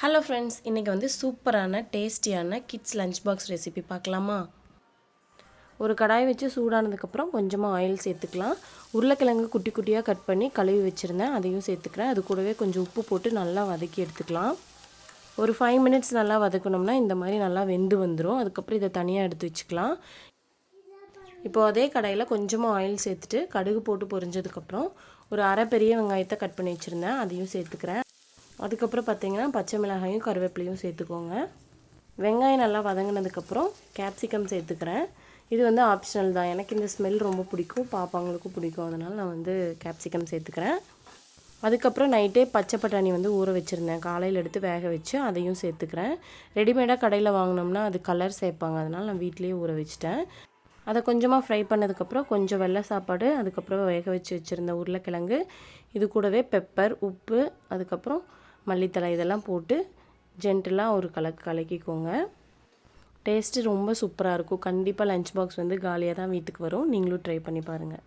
Hello friends இன்றைக்கி வந்து சூப்பரான டேஸ்டியான கிட்ஸ் லஞ்ச் பாக்ஸ் ரெசிபி பார்க்கலாமா? ஒரு கடாய் வச்சு சூடானதுக்கப்புறம் கொஞ்சமாக ஆயில் சேர்த்துக்கலாம். உருளைக்கிழங்கு குட்டி குட்டியாக கட் பண்ணி கழுவி வச்சுருந்தேன். அதையும் சேர்த்துக்கிறேன். அது கூடவே கொஞ்சம் உப்பு போட்டு நல்லா வதக்கி எடுத்துக்கலாம். ஒரு ஃபைவ் மினிட்ஸ் நல்லா வதக்கணும்னா இந்த மாதிரி நல்லா வெந்து வந்துடும் அதுக்கப்புறம் இதை தனியாக எடுத்து வச்சுக்கலாம். இப்போது அதே கடையில் கொஞ்சமாக ஆயில் சேர்த்துட்டு கடுகு போட்டு பொரிஞ்சதுக்கப்புறம் ஒரு அரை பெரிய வெங்காயத்தை கட் பண்ணி வச்சுருந்தேன். அதையும் சேர்த்துக்கிறேன். அதுக்கப்புறம் பார்த்திங்கன்னா பச்சை மிளகாயும் கருவேப்பிலையும் சேர்த்துக்கோங்க. வெங்காயம் நல்லா வதங்கினதுக்கப்புறம் கேப்சிகம் சேர்த்துக்கிறேன். இது வந்து ஆப்ஷனல் தான். எனக்கு இந்த ஸ்மெல் ரொம்ப பிடிக்கும். பாப்பாங்களுக்கும் பிடிக்கும். அதனால் நான் வந்து கேப்சிகம் சேர்த்துக்கிறேன். அதுக்கப்புறம் நைட்டே பச்சை பட்டாணி வந்து ஊற வச்சுருந்தேன். காலையில் எடுத்து வேக வச்சு அதையும் சேர்த்துக்கிறேன். ரெடிமேடாக கடையில் வாங்கினோம்னா அது கலர் சேர்ப்பாங்க. அதனால் நான் வீட்லேயே ஊற வச்சுட்டேன். அதை கொஞ்சமாக ஃப்ரை பண்ணதுக்கப்புறம் கொஞ்சம் வெள்ளை சாப்பாடு அதுக்கப்புறம் வேக வச்சு வச்சுருந்த உருளைக்கிழங்கு இது கூடவே பெப்பர் உப்பு அதுக்கப்புறம் மல்லித்தலை இதெல்லாம் போட்டு ஜென்டலாக ஒரு கலக்கு கலக்கிக்கோங்க. டேஸ்ட்டு ரொம்ப சூப்பராக இருக்கும். கண்டிப்பாக லஞ்ச் பாக்ஸ் வந்து காலியாக தான் வீட்டுக்கு வரும். நீங்களும் ட்ரை பண்ணி பாருங்கள்